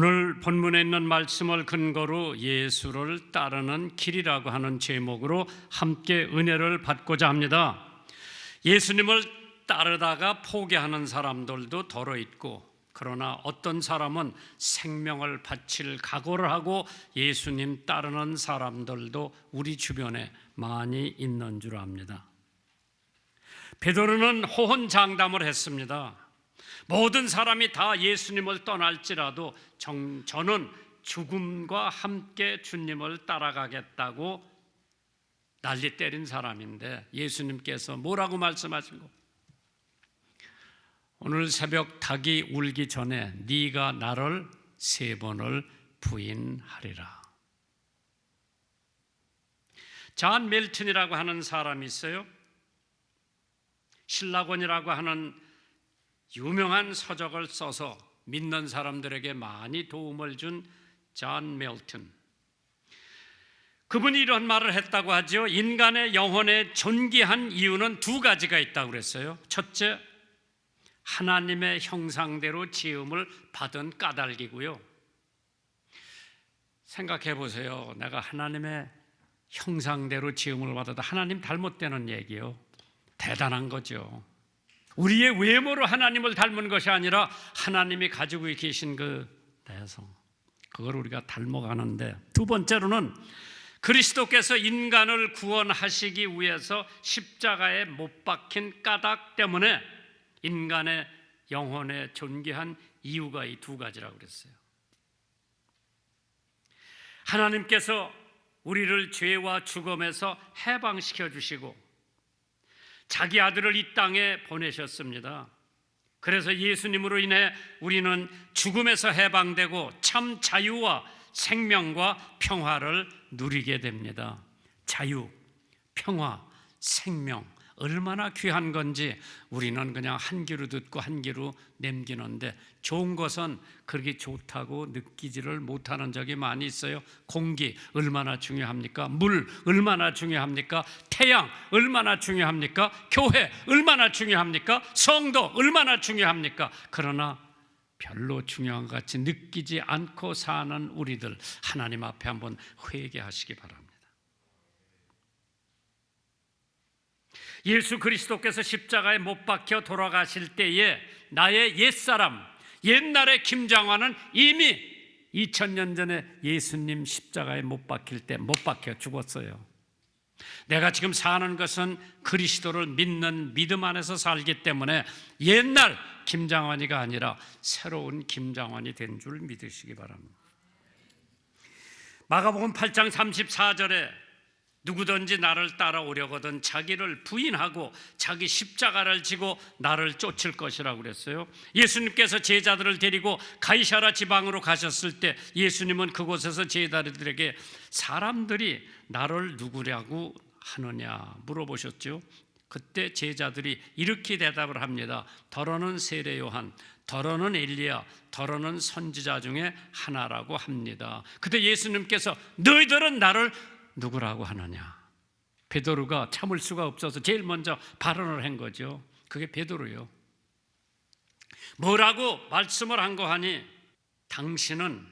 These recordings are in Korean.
오늘 본문에 있는 말씀을 근거로 예수를 따르는 길이라고 하는 제목으로 함께 은혜를 받고자 합니다. 예수님을 따르다가 포기하는 사람들도 더러 있고 그러나 어떤 사람은 생명을 바칠 각오를 하고 예수님 따르는 사람들도 우리 주변에 많이 있는 줄 압니다. 베드로는 호언장담을 했습니다. 모든 사람이 다 예수님을 떠날지라도 정, 저는 죽음과 함께 주님을 따라가겠다고 난리 때린 사람인데 예수님께서 뭐라고 말씀하시고 오늘 새벽 닭이 울기 전에 네가 나를 세 번을 부인하리라. 잔 멜튼이라고 하는 사람이 있어요. 신라곤이라고 하는 유명한 서적을 써서 믿는 사람들에게 많이 도움을 준 존 멜튼. 그분이 이런 말을 했다고 하죠. 인간의 영혼에 존귀한 이유는 두 가지가 있다고 그랬어요. 첫째, 하나님의 형상대로 지음을 받은 까닭이고요. 생각해 보세요. 내가 하나님의 형상대로 지음을 받아도 하나님 닮았다는 얘기요. 대단한 거죠. 우리의 외모로 하나님을 닮은 것이 아니라 하나님이 가지고 계신 그 내성, 그걸 우리가 닮아가는데 두 번째로는 그리스도께서 인간을 구원하시기 위해서 십자가에 못 박힌 까닭 때문에 인간의 영혼에 존귀한 이유가 이 두 가지라고 그랬어요. 하나님께서 우리를 죄와 죽음에서 해방시켜 주시고 자기 아들을 이 땅에 보내셨습니다. 그래서 예수님으로 인해 우리는 죽음에서 해방되고 참 자유와 생명과 평화를 누리게 됩니다. 자유, 평화, 생명 얼마나 귀한 건지 우리는 그냥 한 귀로 듣고 한 귀로 남기는데 좋은 것은 그렇게 좋다고 느끼지를 못하는 적이 많이 있어요. 공기 얼마나 중요합니까? 물 얼마나 중요합니까? 태양 얼마나 중요합니까? 교회 얼마나 중요합니까? 성도 얼마나 중요합니까? 그러나 별로 중요한 것 같이 느끼지 않고 사는 우리들 하나님 앞에 한번 회개하시기 바랍니다. 예수 그리스도께서 십자가에 못 박혀 돌아가실 때에 나의 옛사람, 옛날의 김장환은 이미 2000년 전에 예수님 십자가에 못 박힐 때 못 박혀 죽었어요. 내가 지금 사는 것은 그리스도를 믿는 믿음 안에서 살기 때문에 옛날 김장환이가 아니라 새로운 김장환이 된 줄 믿으시기 바랍니다. 마가복음 8장 34절에 누구든지 나를 따라오려거든 자기를 부인하고 자기 십자가를 지고 나를 쫓을 것이라고 그랬어요. 예수님께서 제자들을 데리고 가이사라 지방으로 가셨을 때 예수님은 그곳에서 제자들에게 사람들이 나를 누구냐고 하느냐 물어보셨죠. 그때 제자들이 이렇게 대답을 합니다. 더러는 세례 요한, 더러는 엘리야, 더러는 선지자 중에 하나라고 합니다. 그때 예수님께서 너희들은 나를 누구라고 하느냐? 베드로가 참을 수가 없어서 제일 먼저 발언을 한 거죠. 그게 베드로요. 뭐라고 말씀을 한 거 하니 당신은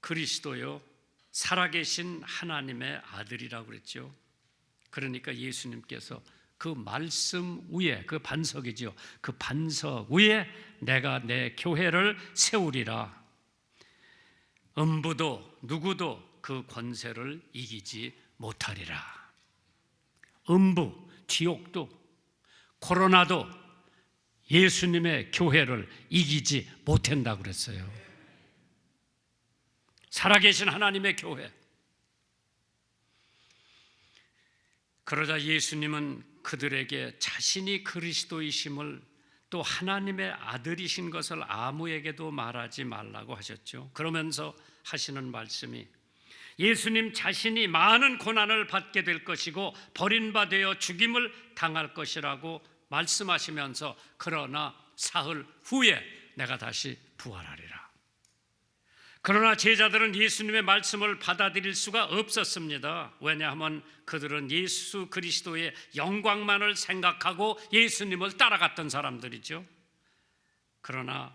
그리스도요 살아계신 하나님의 아들이라고 그랬죠. 그러니까 예수님께서 그 말씀 위에 그 반석이죠. 그 반석 위에 내가 내 교회를 세우리라. 음부도 누구도 그 권세를 이기지 못하리라. 음부, 지옥도, 코로나도 예수님의 교회를 이기지 못한다 그랬어요. 살아계신 하나님의 교회. 그러자 예수님은 그들에게 자신이 그리스도이심을 또 하나님의 아들이신 것을 아무에게도 말하지 말라고 하셨죠. 그러면서 하시는 말씀이 예수님 자신이 많은 고난을 받게 될 것이고 버림받아 죽임을 당할 것이라고 말씀하시면서 그러나 사흘 후에 내가 다시 부활하리라. 그러나 제자들은 예수님의 말씀을 받아들일 수가 없었습니다. 왜냐하면 그들은 예수 그리스도의 영광만을 생각하고 예수님을 따라갔던 사람들이죠. 그러나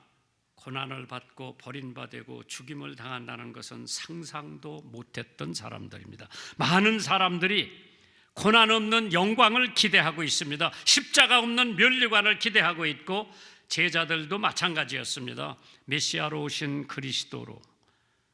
고난을 받고 버림받고 죽임을 당한다는 것은 상상도 못했던 사람들입니다. 많은 사람들이 고난 없는 영광을 기대하고 있습니다. 십자가 없는 멸류관을 기대하고 있고 제자들도 마찬가지였습니다. 메시아로 오신 그리스도로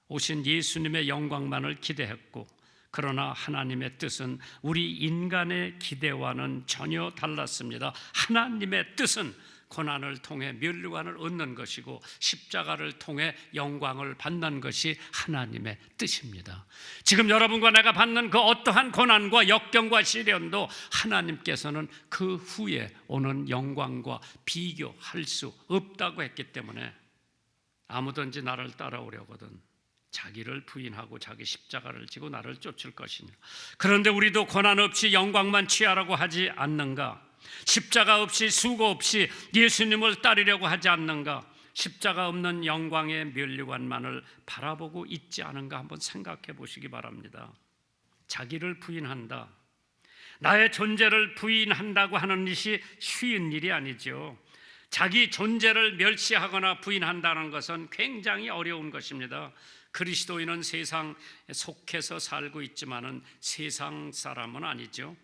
오신 예수님의 영광만을 기대했고 그러나 하나님의 뜻은 우리 인간의 기대와는 전혀 달랐습니다. 하나님의 뜻은 고난을 통해 멸류관을 얻는 것이고 십자가를 통해 영광을 받는 것이 하나님의 뜻입니다. 지금 여러분과 내가 받는 그 어떠한 고난과 역경과 시련도 하나님께서는 그 후에 오는 영광과 비교할 수 없다고 했기 때문에 아무든지 나를 따라오려거든 자기를 부인하고 자기 십자가를 지고 나를 쫓을 것이냐. 그런데 우리도 고난 없이 영광만 취하라고 하지 않는가? 십자가 없이 수고 없이 예수님을 따르려고 하지 않는가? 십자가 없는 영광의 멸류관만을 바라보고 있지 않은가 한번 생각해 보시기 바랍니다. 자기를 부인한다. 나의 존재를 부인한다고 하는 것이 쉬운 일이 아니죠. 자기 존재를 멸시하거나 부인한다는 것은 굉장히 어려운 것입니다. 그리스도인은 세상 속해서 살고 있지만은 세상 사람은 아니죠.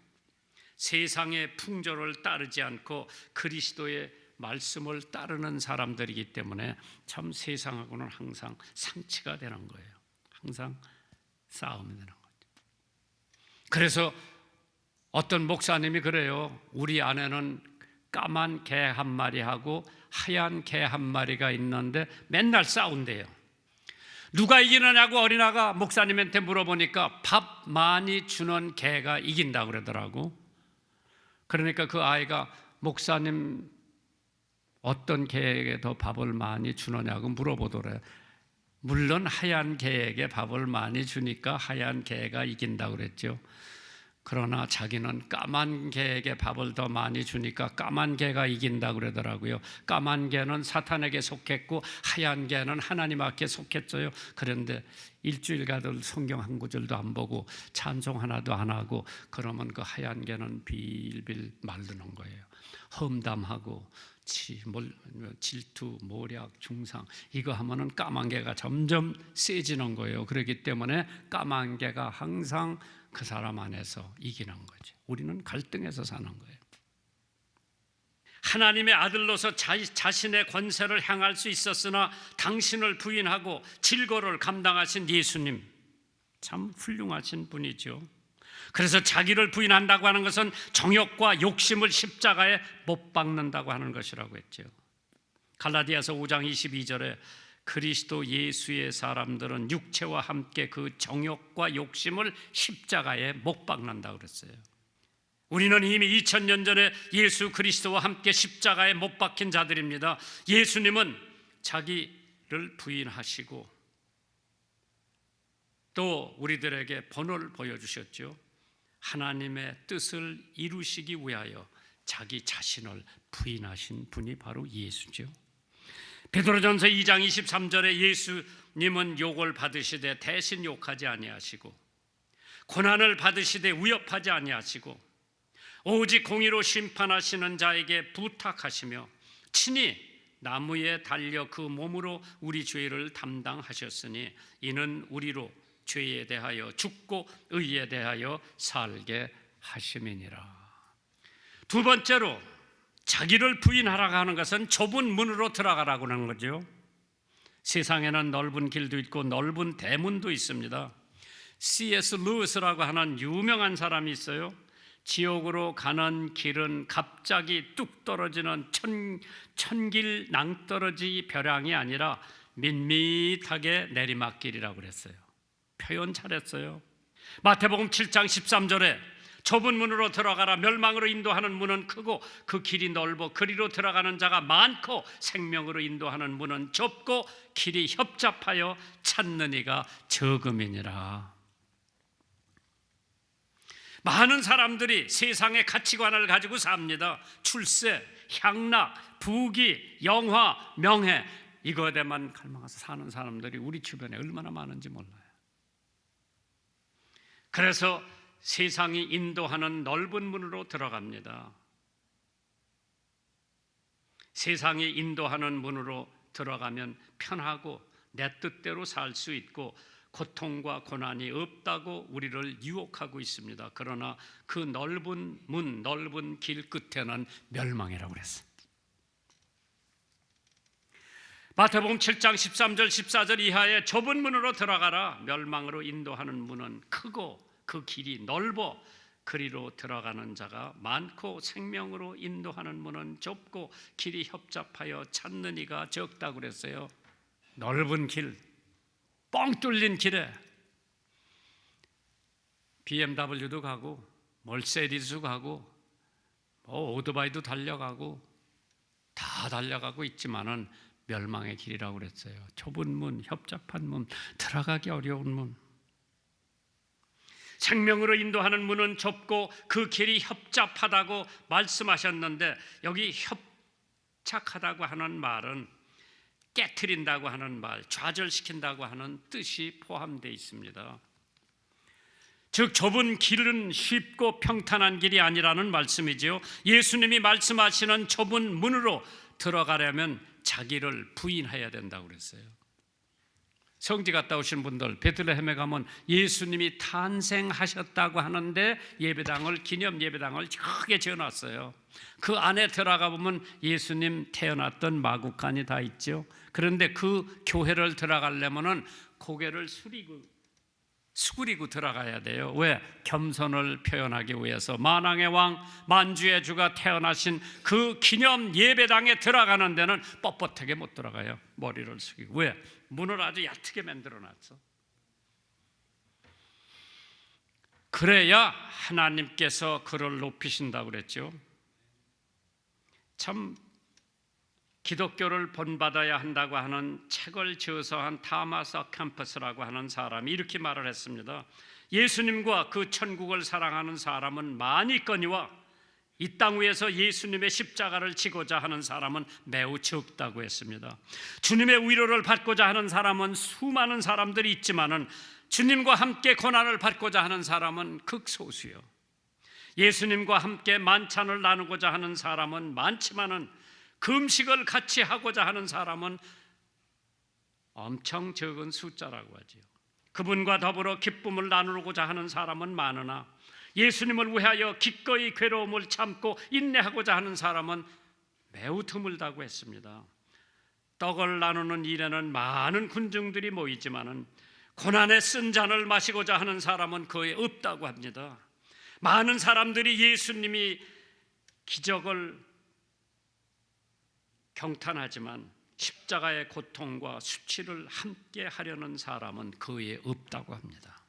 세상의 풍조를 따르지 않고 그리스도의 말씀을 따르는 사람들이기 때문에 참 세상하고는 항상 상치가 되는 거예요. 항상 싸움이 되는 거죠. 그래서 어떤 목사님이 그래요. 우리 안에는 까만 개 한 마리하고 하얀 개 한 마리가 있는데 맨날 싸운대요. 누가 이기느냐고 어린아가 목사님한테 물어보니까 밥 많이 주는 개가 이긴다 그러더라고. 그러니까 그 아이가 목사님 어떤 개에게 더 밥을 많이 주느냐고 물어보더래. 물론 하얀 개에게 밥을 많이 주니까 하얀 개가 이긴다 그랬죠. 그러나 자기는 까만 개에게 밥을 더 많이 주니까 까만 개가 이긴다 그러더라고요. 까만 개는 사탄에게 속했고 하얀 개는 하나님 앞에 속했어요. 그런데 일주일 가들 성경 한 구절도 안 보고 찬송 하나도 안 하고 그러면 그 하얀 개는 빌빌 말르는 거예요. 험담하고 치, 몰, 질투, 모략, 중상 이거 하면은 까만 개가 점점 세지는 거예요. 그렇기 때문에 까만 개가 항상 그 사람 안에서 이기는 거죠. 우리는 갈등에서 사는 거예요. 하나님의 아들로서 자, 자신의 권세를 향할 수 있었으나 당신을 부인하고 질거를 감당하신 예수님 참 훌륭하신 분이죠. 그래서 자기를 부인한다고 하는 것은 정욕과 욕심을 십자가에 못 박는다고 하는 것이라고 했죠. 갈라디아서 5장 22절에 그리스도 예수의 사람들은 육체와 함께 그 정욕과 욕심을 십자가에 못 박는다 그랬어요. 우리는 이미 2000년 전에 예수 그리스도와 함께 십자가에 못 박힌 자들입니다. 예수님은 자기를 부인하시고 또 우리들에게 번호를 보여주셨죠. 하나님의 뜻을 이루시기 위하여 자기 자신을 부인하신 분이 바로 예수죠. 베드로전서 2장 23절에 예수님은 욕을 받으시되 대신 욕하지 아니하시고 고난을 받으시되 위협하지 아니하시고 오직 공의로 심판하시는 자에게 부탁하시며 친히 나무에 달려 그 몸으로 우리 죄를 담당하셨으니 이는 우리로 죄에 대하여 죽고 의에 대하여 살게 하심이니라. 두 번째로 자기를 부인하라고 하는 것은 좁은 문으로 들어가라고 하는 거죠. 세상에는 넓은 길도 있고 넓은 대문도 있습니다. C.S. 루이스라고 하는 유명한 사람이 있어요. 지옥으로 가는 길은 갑자기 뚝 떨어지는 천, 천길 낭떠러지 벼랑이 아니라 밋밋하게 내리막길이라고 그랬어요. 표현 잘했어요. 마태복음 7장 13절에 좁은 문으로 들어가라 멸망으로 인도하는 문은 크고 그 길이 넓어 그리로 들어가는 자가 많고 생명으로 인도하는 문은 좁고 길이 협잡하여 찾는 이가 적음이니라. 많은 사람들이 세상의 가치관을 가지고 삽니다. 출세, 향락, 부귀, 영화, 명예 이거에만 갈망해서 사는 사람들이 우리 주변에 얼마나 많은지 몰라요. 그래서 세상이 인도하는 넓은 문으로 들어갑니다. 세상이 인도하는 문으로 들어가면 편하고 내 뜻대로 살 수 있고 고통과 고난이 없다고 우리를 유혹하고 있습니다. 그러나 그 넓은 문, 넓은 길 끝에는 멸망이라고 그랬어요. 마태복음 7장 13절 14절 이하에 좁은 문으로 들어가라 멸망으로 인도하는 문은 크고 그 길이 넓어 그리로 들어가는 자가 많고 생명으로 인도하는 문은 좁고 길이 협잡하여 찾는 이가 적다고 그랬어요. 넓은 길, 뻥 뚫린 길에 BMW도 가고 멀세디스 가고 뭐 오토바이도 달려가고 다 달려가고 있지만은 멸망의 길이라고 그랬어요. 좁은 문, 협잡한 문, 들어가기 어려운 문. 생명으로 인도하는 문은 좁고 그 길이 협잡하다고 말씀하셨는데 여기 협착하다고 하는 말은 깨트린다고 하는 말, 좌절시킨다고 하는 뜻이 포함되어 있습니다. 즉 좁은 길은 쉽고 평탄한 길이 아니라는 말씀이지요. 예수님이 말씀하시는 좁은 문으로 들어가려면 자기를 부인해야 된다고 그랬어요. 성지 갔다 오신 분들 베들레헴에 가면 예수님이 탄생하셨다고 하는데 예배당을 기념 예배당을 크게 지어놨어요. 그 안에 들어가 보면 예수님 태어났던 마구간이 다 있죠. 그런데 그 교회를 들어가려면은 고개를 숙이고 수그리고 들어가야 돼요. 왜? 겸손을 표현하기 위해서 만왕의 왕 만주의 주가 태어나신 그 기념 예배당에 들어가는 데는 뻣뻣하게 못 들어가요. 머리를 숙이고 왜? 문을 아주 얕게 만들어 놨어. 그래야 하나님께서 그를 높이신다고 그랬죠. 참 기독교를 본받아야 한다고 하는 책을 지어서 한 타마스 캠퍼스라고 하는 사람이 이렇게 말을 했습니다. 예수님과 그 천국을 사랑하는 사람은 많이 있거니와 이 땅 위에서 예수님의 십자가를 지고자 하는 사람은 매우 적다고 했습니다. 주님의 위로를 받고자 하는 사람은 수많은 사람들이 있지만은 주님과 함께 고난을 받고자 하는 사람은 극소수요. 예수님과 함께 만찬을 나누고자 하는 사람은 많지만은 금식을 같이 하고자 하는 사람은 엄청 적은 숫자라고 하지요. 그분과 더불어 기쁨을 나누고자 하는 사람은 많으나 예수님을 위하여 기꺼이 괴로움을 참고 인내하고자 하는 사람은 매우 드물다고 했습니다. 떡을 나누는 일에는 많은 군중들이 모이지만은 고난의 쓴 잔을 마시고자 하는 사람은 거의 없다고 합니다. 많은 사람들이 예수님이 기적을 경탄하지만 십자가의 고통과 수치를 함께 하려는 사람은 거의 없다고 합니다.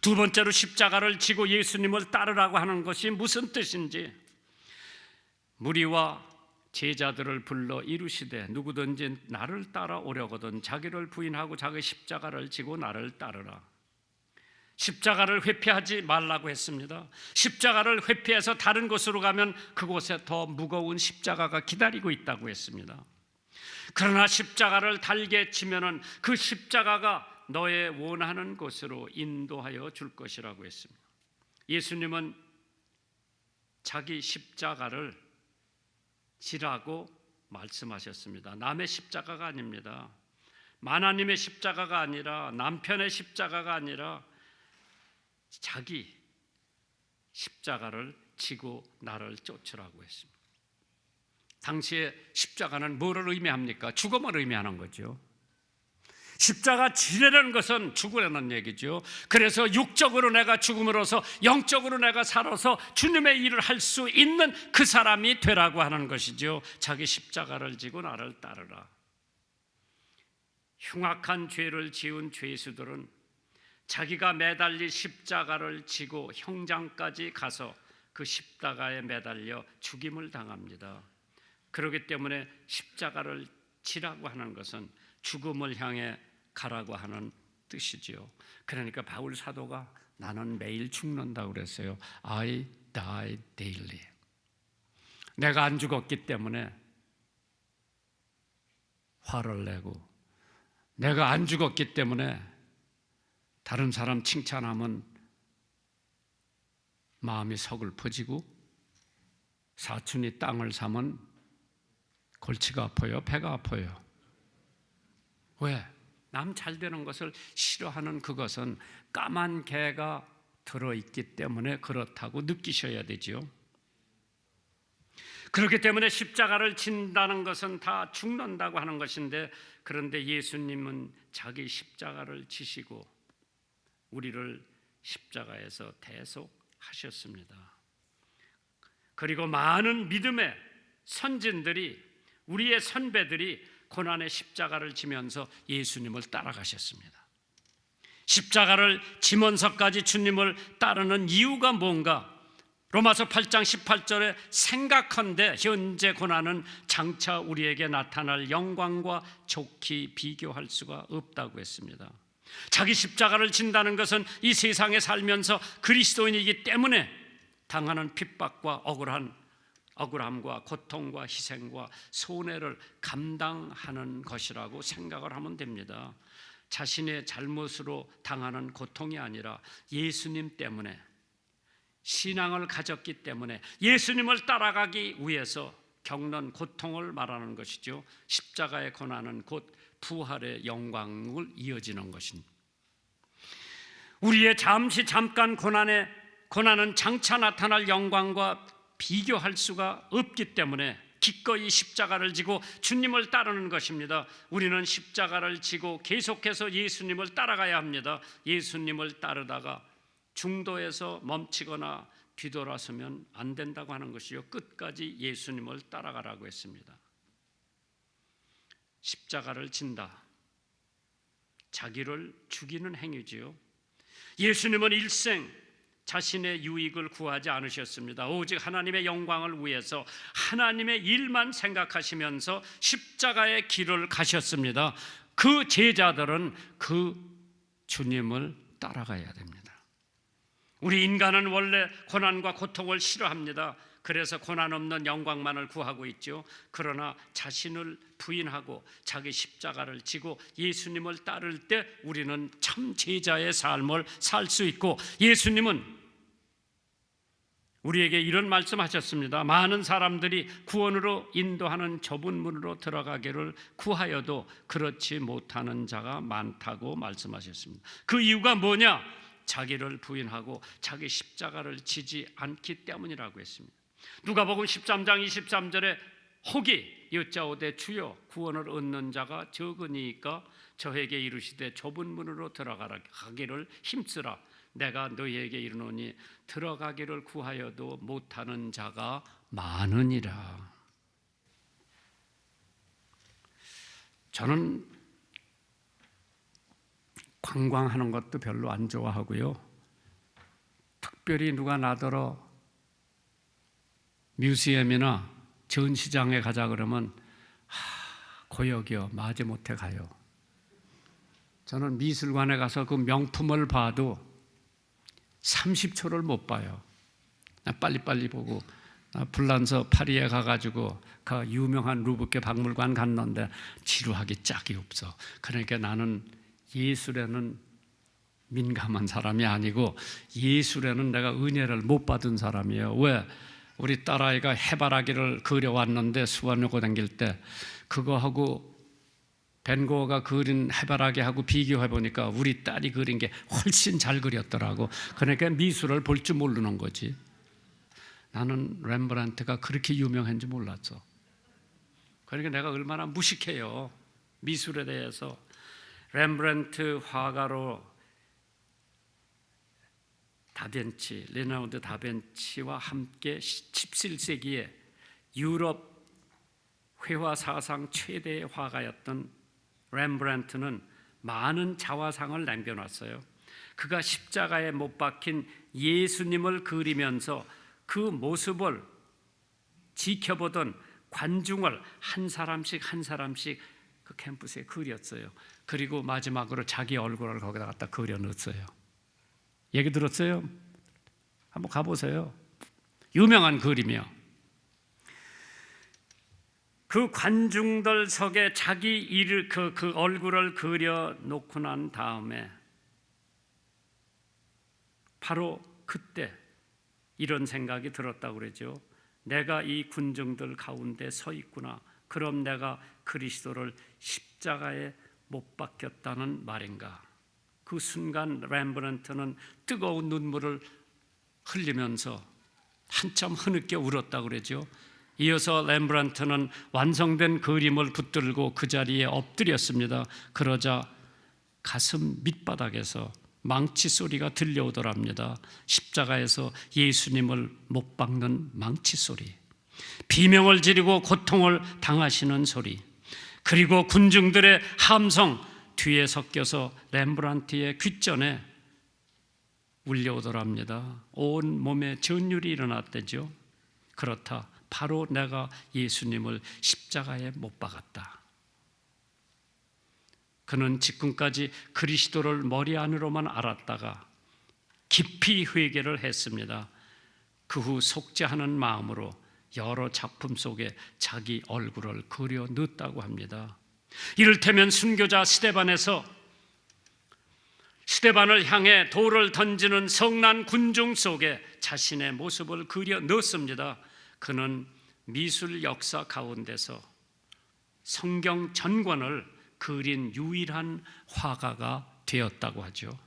두 번째로 십자가를 지고 예수님을 따르라고 하는 것이 무슨 뜻인지 무리와 제자들을 불러 이루시되 누구든지 나를 따라오려거든 자기를 부인하고 자기 십자가를 지고 나를 따르라. 십자가를 회피하지 말라고 했습니다. 십자가를 회피해서 다른 곳으로 가면 그곳에 더 무거운 십자가가 기다리고 있다고 했습니다. 그러나 십자가를 달게 치면은 그 십자가가 너의 원하는 곳으로 인도하여 줄 것이라고 했습니다. 예수님은 자기 십자가를 지라고 말씀하셨습니다. 남의 십자가가 아닙니다. 하나님의 십자가가 아니라 남편의 십자가가 아니라 자기 십자가를 지고 나를 쫓으라고 했습니다. 당시에 십자가는 뭐를 의미합니까? 죽음을 의미하는 거죠. 십자가 지내라는 것은 죽으라는 얘기죠. 그래서 육적으로 내가 죽음으로써 영적으로 내가 살아서 주님의 일을 할 수 있는 그 사람이 되라고 하는 것이죠. 자기 십자가를 지고 나를 따르라. 흉악한 죄를 지은 죄수들은 자기가 매달릴 십자가를 지고 형장까지 가서 그 십자가에 매달려 죽임을 당합니다. 그렇기 때문에 십자가를 지라고 하는 것은 죽음을 향해 가라고 하는 뜻이지요. 그러니까 바울 사도가 나는 매일 죽는다고 그랬어요. I die daily. 내가 안 죽었기 때문에 화를 내고 내가 안 죽었기 때문에 다른 사람 칭찬하면 마음이 서글퍼지고 사촌이 땅을 사면 골치가 아파요, 배가 아파요. 왜? 남 잘 되는 것을 싫어하는 그것은 까만 개가 들어있기 때문에 그렇다고 느끼셔야 되지요. 그렇기 때문에 십자가를 진다는 것은 다 죽는다고 하는 것인데 그런데 예수님은 자기 십자가를 지시고 우리를 십자가에서 대속하셨습니다. 그리고 많은 믿음의 선진들이 우리의 선배들이 고난의 십자가를 지면서 예수님을 따라가셨습니다. 십자가를 지면서까지 주님을 따르는 이유가 뭔가? 로마서 8장 18절에 생각한데 현재 고난은 장차 우리에게 나타날 영광과 좋게 비교할 수가 없다고 했습니다. 자기 십자가를 진다는 것은 이 세상에 살면서 그리스도인이기 때문에 당하는 핍박과 억울한 억울함과 고통과 희생과 손해를 감당하는 것이라고 생각을 하면 됩니다. 자신의 잘못으로 당하는 고통이 아니라 예수님 때문에 신앙을 가졌기 때문에 예수님을 따라가기 위해서 겪는 고통을 말하는 것이죠. 십자가의 고난은 곧 부활의 영광을 이어지는 것입니다. 우리의 잠시 잠깐 고난의 고난은 장차 나타날 영광과 비교할 수가 없기 때문에 기꺼이 십자가를 지고 주님을 따르는 것입니다. 우리는 십자가를 지고 계속해서 예수님을 따라가야 합니다. 예수님을 따르다가 중도에서 멈추거나 뒤돌아서면 안 된다고 하는 것이요. 끝까지 예수님을 따라가라고 했습니다. 십자가를 진다. 자기를 죽이는 행위지요. 예수님은 일생 자신의 유익을 구하지 않으셨습니다. 오직 하나님의 영광을 위해서 하나님의 일만 생각하시면서 십자가의 길을 가셨습니다. 그 제자들은 그 주님을 따라가야 됩니다. 우리 인간은 원래 고난과 고통을 싫어합니다. 그래서 고난 없는 영광만을 구하고 있죠. 그러나 자신을 부인하고 자기 십자가를 지고 예수님을 따를 때 우리는 참 제자의 삶을 살 수 있고 예수님은 우리에게 이런 말씀하셨습니다. 많은 사람들이 구원으로 인도하는 좁은 문으로 들어가기를 구하여도 그렇지 못하는 자가 많다고 말씀하셨습니다. 그 이유가 뭐냐? 자기를 부인하고 자기 십자가를 지지 않기 때문이라고 했습니다. 누가복음 13장 23절에 혹이 여짜오되 주여 구원을 얻는 자가 적으니까 저에게 이르시되 좁은 문으로 들어가라 가기를 힘쓰라 내가 너희에게 이르노니 들어가기를 구하여도 못하는 자가 많으니라. 저는 관광하는 것도 별로 안 좋아하고요. 특별히 누가 나더러 뮤지엄이나 전시장에 가자 그러면 하, 고역이요 마지 못해 가요. 저는 미술관에 가서 그 명품을 봐도 30초를 못 봐요. 빨리빨리 보고 불란서 파리에 가가지고 그 유명한 루브케 박물관 갔는데 지루하기 짝이 없어. 그러니까 나는 예술에는 민감한 사람이 아니고 예술에는 내가 은혜를 못 받은 사람이에요. 왜? 우리 딸아이가 해바라기를 그려왔는데 수원여고 다닐 때 그거하고 벤고가 그린 해바라기하고 비교해 보니까 우리 딸이 그린 게 훨씬 잘 그렸더라고. 그러니까 미술을 볼 줄 모르는 거지. 나는 렘브란트가 그렇게 유명한지 몰랐어. 그러니까 내가 얼마나 무식해요. 미술에 대해서. 렘브란트 화가로 다벤치, 레나우드 다벤치와 함께 17세기에 유럽 회화 사상 최대의 화가였던 렘브란트는 많은 자화상을 남겨놨어요. 그가 십자가에 못 박힌 예수님을 그리면서 그 모습을 지켜보던 관중을 한 사람씩 한 사람씩 그 캠퍼스에 그렸어요. 그리고 마지막으로 자기 얼굴을 거기다 갖다 그려 넣었어요. 얘기 들었어요? 한번 가보세요. 유명한 그림이요. 그 관중들 속에 자기 일을 그, 그 얼굴을 그려 놓고 난 다음에 바로 그때 이런 생각이 들었다고 그러죠. 내가 이 군중들 가운데 서 있구나. 그럼 내가 그리스도를 십자가에 못 박혔다는 말인가? 그 순간 렘브란트는 뜨거운 눈물을 흘리면서 한참 흐느껴 울었다 그러죠. 이어서 렘브란트는 완성된 그림을 붙들고 그 자리에 엎드렸습니다. 그러자 가슴 밑바닥에서 망치 소리가 들려오더랍니다. 십자가에서 예수님을 못 박는 망치 소리. 비명을 지르고 고통을 당하시는 소리. 그리고 군중들의 함성 뒤에 섞여서 렘브란트의 귓전에 울려오더랍니다. 온 몸에 전율이 일어났대죠. 그렇다. 바로 내가 예수님을 십자가에 못 박았다. 그는 지금까지 그리스도를 머리 안으로만 알았다가 깊이 회개를 했습니다. 그 후 속죄하는 마음으로 여러 작품 속에 자기 얼굴을 그려 넣었다고 합니다. 이를테면 순교자 스테반에서 스테반을 향해 돌을 던지는 성난 군중 속에 자신의 모습을 그려 넣습니다. 그는 미술 역사 가운데서 성경 전권을 그린 유일한 화가가 되었다고 하죠.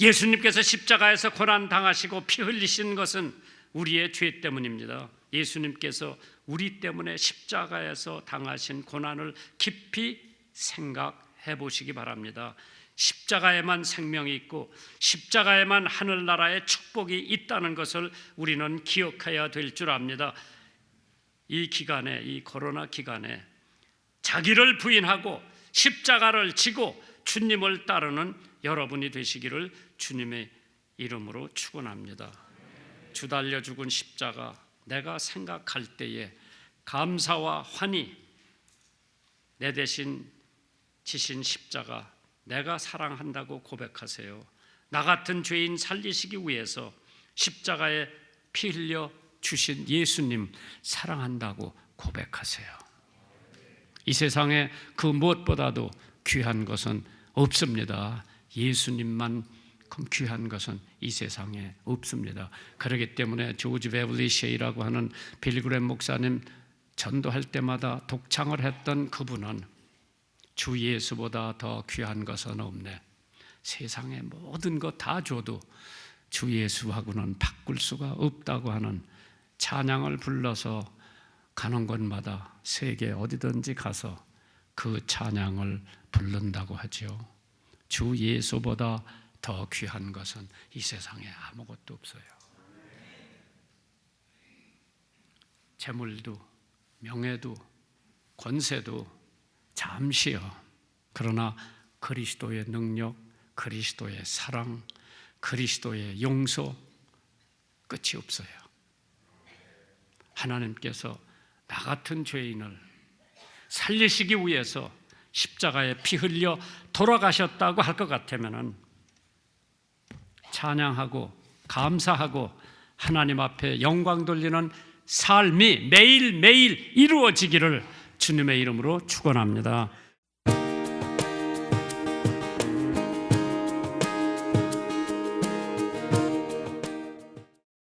예수님께서 십자가에서 고난 당하시고 피 흘리신 것은 우리의 죄 때문입니다. 예수님께서 우리 때문에 십자가에서 당하신 고난을 깊이 생각해 보시기 바랍니다. 십자가에만 생명이 있고 십자가에만 하늘나라의 축복이 있다는 것을 우리는 기억해야 될 줄 압니다. 이 기간에 이 코로나 기간에 자기를 부인하고 십자가를 지고 주님을 따르는 여러분이 되시기를 주님의 이름으로 축원합니다. 주달려 죽은 십자가 내가 생각할 때에 감사와 환희 내 대신 지신 십자가 내가 사랑한다고 고백하세요. 나 같은 죄인 살리시기 위해서 십자가에 피 흘려 주신 예수님 사랑한다고 고백하세요. 이 세상에 그 무엇보다도 귀한 것은 없습니다. 예수님만 귀한 것은 이 세상에 없습니다. 그렇기 때문에 조지 베블리 셰이라고 하는 빌그램 목사님 전도할 때마다 독창을 했던 그분은 주 예수보다 더 귀한 것은 없네. 세상의 모든 것 다 줘도 주 예수하고는 바꿀 수가 없다고 하는 찬양을 불러서 가는 곳마다 세계 어디든지 가서 그 찬양을 부른다고 하죠. 주 예수보다 더 귀한 것은 이 세상에 아무것도 없어요. 재물도 명예도 권세도 잠시요. 그러나 그리스도의 능력, 그리스도의 사랑, 그리스도의 용서 끝이 없어요. 하나님께서 나 같은 죄인을 살리시기 위해서 십자가에 피 흘려 돌아가셨다고 할 것 같으면은 찬양하고 감사하고 하나님 앞에 영광 돌리는 삶이 매일매일 이루어지기를 주님의 이름으로 축원합니다.